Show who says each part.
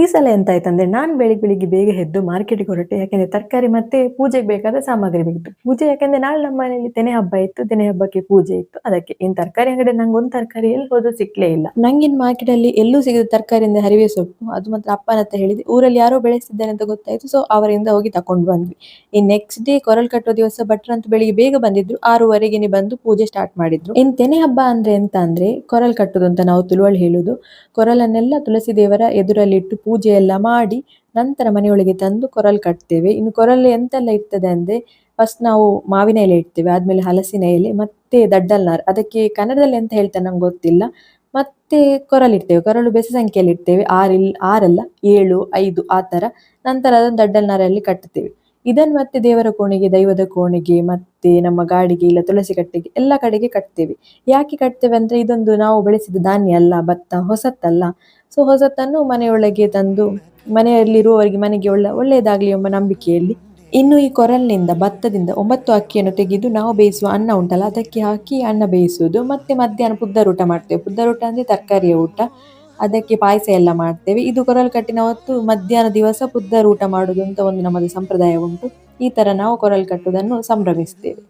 Speaker 1: ಈ ಸಲ ಎಂತ ಆಯ್ತಂದ್ರೆ ನಾನು ಬೆಳಿಗ್ಗೆ ಬೆಳಿಗ್ಗೆ ಬೇಗ ಎದ್ದು ಮಾರ್ಕೆಟ್ಗೆ ಹೊರಟೆ. ಯಾಕೆಂದ್ರೆ ತರಕಾರಿ ಮತ್ತೆ ಪೂಜೆಗೆ ಬೇಕಾದ ಸಾಮಗ್ರಿ ಬೇಕಿತ್ತು. ಪೂಜೆ ಯಾಕೆಂದ್ರೆ ನಾಳೆ ನಮ್ಮ ಮನೆಯಲ್ಲಿ ತೆನೆ ಹಬ್ಬ ಇತ್ತು. ತೆನೆ ಹಬ್ಬಕ್ಕೆ ಪೂಜೆ ಇತ್ತು. ಅದಕ್ಕೆ ಇನ್ ತರಕಾರಿ ಅಂಗಡಿ ನಂಗೆ ಒಂದು ತರಕಾರಿ ಎಲ್ಲಿ ಹೋದ್ರೂ ಸಿಕ್ಲೇ ಇಲ್ಲ. ನಂಗಿನ್ ಮಾರ್ಕೆಟ್ ಅಲ್ಲಿ ಎಲ್ಲೂ ಸಿಗದ ತರಕಾರಿಯಿಂದ ಹರಿವೆ ಸೊಪ್ಪು. ಅದು ಮಾತ್ರ ಅಪ್ಪನ ಹತ್ರ ಊರಲ್ಲಿ ಯಾರೋ ಬೆಳೆಸ್ತಿದ್ದಾರೆ ಅಂತ ಗೊತ್ತಾಯ್ತು. ಸೊ ಅವರಿಂದ ಹೋಗಿ ತಕೊಂಡು ಬಂದ್ವಿ. ಇನ್ ನೆಕ್ಸ್ಟ್ ಡೇ ಕೊರಲ್ ಕಟ್ಟೋ ದಿವಸ ಭಟ್ರಂತ ಬೆಳಿಗ್ಗೆ ಬೇಗ ಬಂದಿದ್ರು. ಆರೂವರೆಗೆ ಬಂದು ಪೂಜೆ ಸ್ಟಾರ್ಟ್ ಮಾಡಿದ್ರು. ಇನ್ ತೆನೆ ಹಬ್ಬ ಅಂದ್ರೆ ಎಂತ ಅಂದ್ರೆ ಕೊರಲ್ ಕಟ್ಟೋದು ಅಂತ ನಾವು ತುಳುವಳಿ ಹೇಳುದು. ಕೊರಲನ್ನೆಲ್ಲ ತುಳಸಿ ದೇವರ ಎದುರಲ್ಲಿಟ್ಟು ಪೂಜೆ ಎಲ್ಲ ಮಾಡಿ ನಂತರ ಮನೆಯೊಳಗೆ ತಂದು ಕೊರಲ್ ಕಟ್ತೇವೆ. ಇನ್ನು ಕೊರಲ್ ಎಂತೆಲ್ಲ ಇರ್ತದೆ ಅಂದ್ರೆ ಫಸ್ಟ್ ನಾವು ಮಾವಿನ ಎಲೆ ಇಡ್ತೇವೆ, ಆದ್ಮೇಲೆ ಹಲಸಿನ ಎಲೆ, ಮತ್ತೆ ದಡ್ಡಲ್ನಾರ್. ಅದಕ್ಕೆ ಕನ್ನಡದಲ್ಲಿ ಎಂತ ಹೇಳ್ತಾರೆ ನಂಗೆ ಗೊತ್ತಿಲ್ಲ. ಮತ್ತೆ ಕೊರಲ್ ಇಡ್ತೇವೆ. ಕೊರಲು ಬೆಸ ಸಂಖ್ಯೆಯಲ್ಲಿ ಇಡ್ತೇವೆ. ಆರಿಲ್, ಆರಲ್ಲ, ಏಳು, ಐದು ಆ ತರ ನಂತರ ಅದನ್ನು ದಡ್ಡಲ್ನಾರಲ್ಲಿ ಕಟ್ಟುತ್ತೇವೆ ಇದನ್ನು ಮತ್ತೆ ದೇವರ ಕೋಣೆಗೆ, ದೈವದ ಕೋಣೆಗೆ, ಮತ್ತೆ ನಮ್ಮ ಗಾಡಿಗೆ ಇಲ್ಲ ತುಳಸಿ ಕಟ್ಟೆಗೆ ಎಲ್ಲ ಕಡೆಗೆ ಕಟ್ತೇವೆ. ಯಾಕೆ ಕಟ್ತೇವೆ ಅಂದ್ರೆ ಇದೊಂದು ನಾವು ಬೆಳೆಸಿದ ಧಾನ್ಯ ಅಲ್ಲ, ಭತ್ತ, ಹೊಸತ್ತಲ್ಲ. ಸೊ ಹೊಸತನ್ನು ಮನೆಯೊಳಗೆ ತಂದು ಮನೆಯಲ್ಲಿರುವವರಿಗೆ ಮನೆಗೆ ಒಳ್ಳೆ, ಒಳ್ಳೆಯದಾಗಲಿ ಎಂಬ ನಂಬಿಕೆಯಲ್ಲಿ ಇನ್ನು ಈ ಕೊರಲ್ನಿಂದ ಭತ್ತದಿಂದ ಒಂಬತ್ತು ಅಕ್ಕಿಯನ್ನು ತೆಗೆದು ನಾವು ಬೇಯಿಸುವ ಅನ್ನ ಉಂಟಲ್ಲ, ಅದಕ್ಕೆ ಹಾಕಿ ಅನ್ನ ಬೇಯಿಸುವುದು. ಮತ್ತೆ ಮಧ್ಯಾಹ್ನ ಪುದ್ದರೂಟ ಮಾಡ್ತೇವೆ. ಪುದ್ದರೂಟ ಅಂದ್ರೆ ತರಕಾರಿಯ ಊಟ. ಅದಕ್ಕೆ ಪಾಯಸ ಎಲ್ಲ ಮಾಡ್ತೇವೆ. ಇದು ಕೊರಲ್ ಕಟ್ಟಿನ ಹೊತ್ತು ಮಧ್ಯಾಹ್ನ ದಿವಸ ಪುದ್ದರೂಟ ಮಾಡುದು ಅಂತ ಒಂದು ನಮ್ಮದು ಸಂಪ್ರದಾಯ ಉಂಟು. ಈ ತರ ನಾವು ಕೊರಲ್ ಕಟ್ಟುವುದನ್ನು ಸಂಭ್ರಮಿಸ್ತೇವೆ